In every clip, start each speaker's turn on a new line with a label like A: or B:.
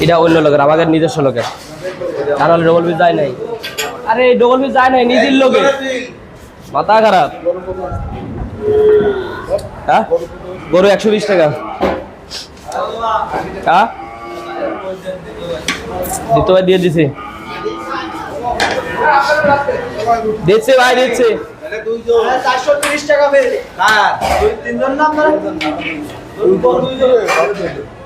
A: এটা অন্য লোকের, আমাদের নিজস্ব লোকের। তাহলে ডবল পিস যায় নাই। আরে, ডবল পিস যায় নাই, নিজের লোকের। মাথা খারাপ। হ্যাঁ? গরু একশো বিশ টাকা। হ্যাঁ? ভাই দিয়ে দিছি। দিচ্ছে ভাই, দিচ্ছে।
B: টাকা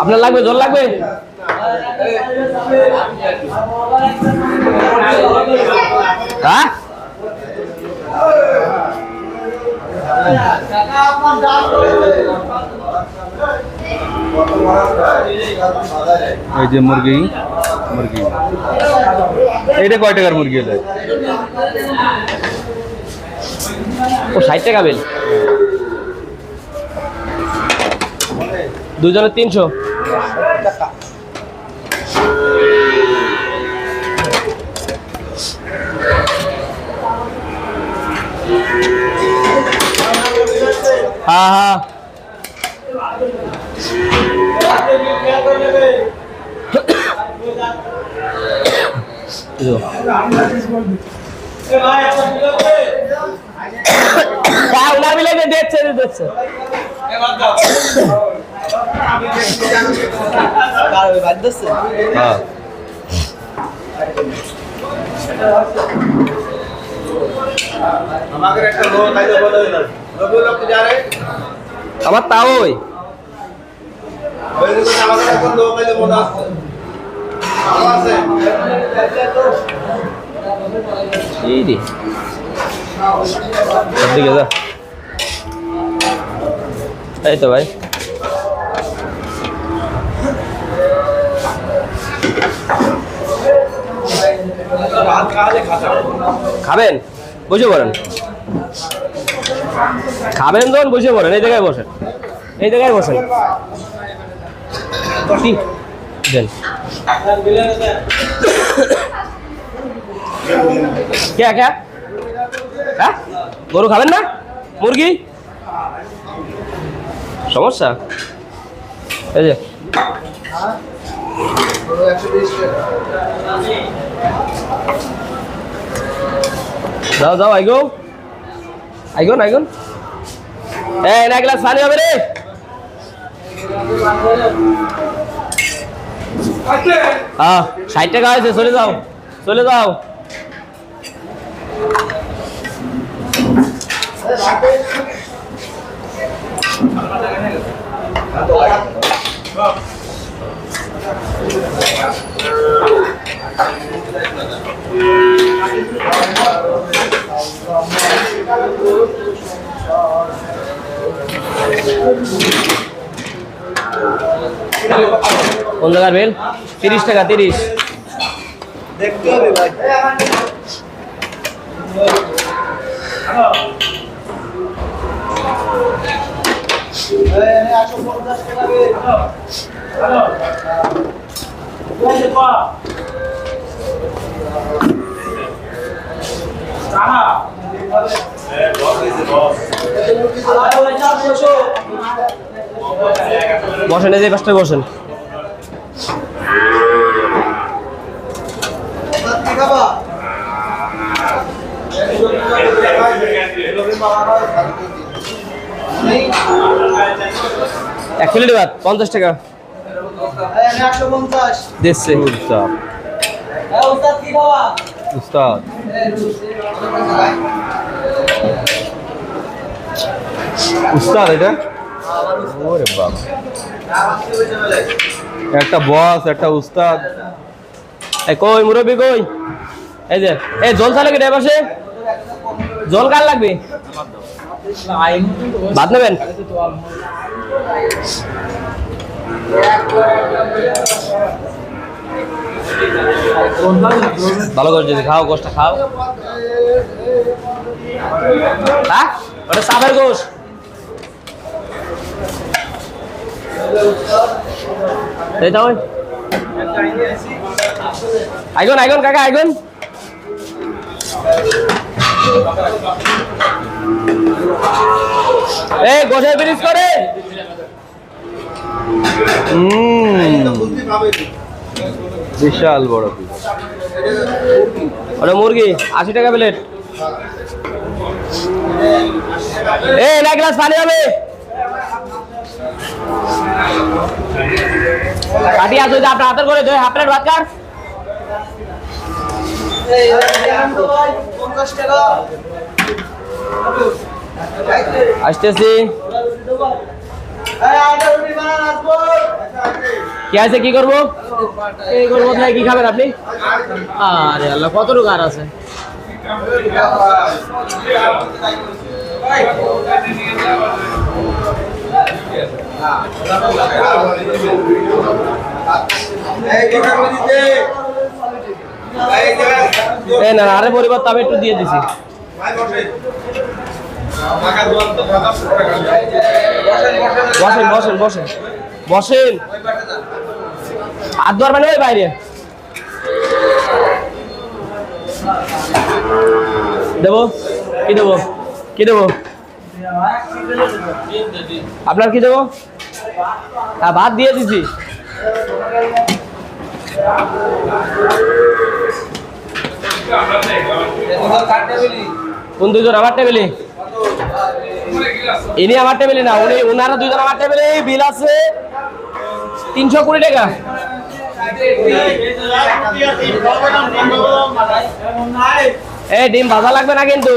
B: আপনার
A: লাগবে জল লাগবে? হ্যাঁ?
C: এই যে মুরগি মুরগি। এইটা কয় টাকার মুরগি এটা?
A: ও ষাট টাকা বিল। দুজনের তিনশো। হ্যাঁ হ্যাঁ। হ্যাঁ মিলে যে দিচ্ছে দিচ্ছে
B: বাধ্য হচ্ছে
C: হ্যাঁ
B: আমাকে একটা লোক খাইতে বলে দিলাম রবি লোক যা রে
A: আমার তাও ওই
B: ওই দিকে আমাকে একটা লোক খাইতে মনে আসছে ভালো আছে
A: এই রে দিকে যা এই তো ভাই খাবেন? বসে পড়েন। খাবেন যখন, বসে পড়েন। এই জায়গায় বসেন। এই জায়গায় বসেন। হ্যাঁ? গরু খাবেন না? মুরগি? সমস্যা? এই যে। যাও যাও, আইগো। আইগো না আইগুন এই না গ্লাস পানি হবে রে। হ্যাঁ ষাট টাকা আছে চলে যাও চলে যাও। কোন জায়গার বেল তিরিশ টাকা তিরিশ
B: দেখতে হবে ভাই একশো পঞ্চাশ টাকা বের।
A: বসেন এই যে পাঁচটা বসেন। এক প্লেট ভাত পঞ্চাশ টাকা।
B: এই একশো
C: উস্তাদ।
B: উস্তাদ
C: উস্তাদ। উস্তাদ এটা? ওরে বাবা। একটা বস একটা উস্তাদ।
A: এই কই মুরব্বী কই? এই যে এই জল চালে কেটে পাশে? জল কার লাগবে? ভাত নেবেন? ভালো করে যদি খাও গোষ্ঠটা খাও। হ্যাঁ? ওটা সাপের দাও আইগন আইগন, কাকা, আইগন। এই, গোশের ব্রিজ করে।
C: বিশাল বড়
A: ওটা মুরগি, আশি টাকা প্লেট এক গ্লাস পানি হবে। আপনার হাতের করে হাফ আসতেছি। কি আছে কি করব? এই করব তাই কি খাবেন আপনি? আরে আল্লাহ কত আর আছে? না আরে পরিবার তবে একটু দিয়ে দিছি।
B: বসেন বসেন
A: বসেন বসেন আর দোয়ার মানে বাইরে? দেবো? কি দেবো? কি দেবো? আপনার কি দেবো? হ্যাঁ ভাত দিয়ে দিছি। কোন দুজন আমার টেবিলে ইনি আমার টেবিলে না, উনি ওনারা দুইজন আমার টেবিলে বিল আছে তিনশো কুড়ি টাকা। এই ডিম ভাজা লাগবে না কিন্তু।